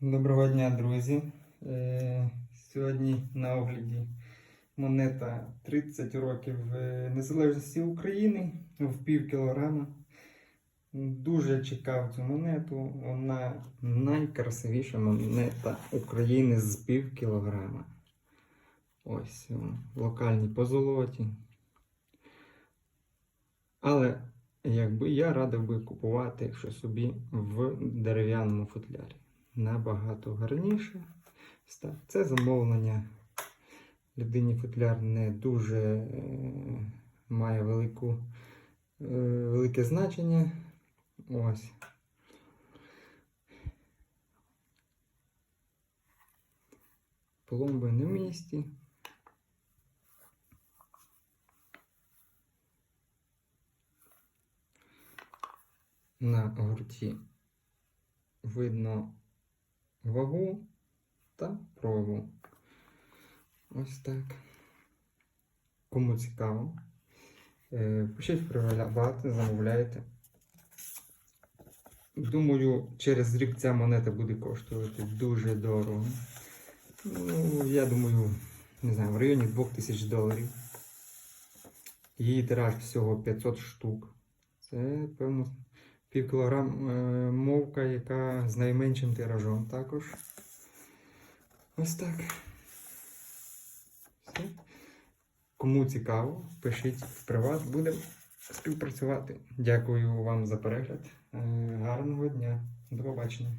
Доброго дня, друзі. Е, Сьогодні на огляді монета 30 років е, незалежності України в пів кілограма. Дуже чекав цю монету. Вона найкрасивіша монета України з пів кілограма. Ось о, в локальній позолоті. Але якби я радив би купувати, якщо собі в дерев'яному футлярі набагато гарніше. Це замовлення. Людині футляр не дуже е, має велику, е, велике значення. Ось. Пломби на місці. На гурті видно вагу та пробу. Ось так. Кому цікаво, е, пишіть привати, замовляйте. Думаю, через рік ця монета буде коштувати дуже дорого. Ну, я думаю, не знаю, в районі 2000 доларів. Її тираж всього 500 штук. Це, певно, пів кілограм е, мовка, яка з найменшим тиражом також. Ось так. Все. Кому цікаво, пишіть в приват, будемо співпрацювати. Дякую вам за перегляд. Е, Гарного дня. До побачення.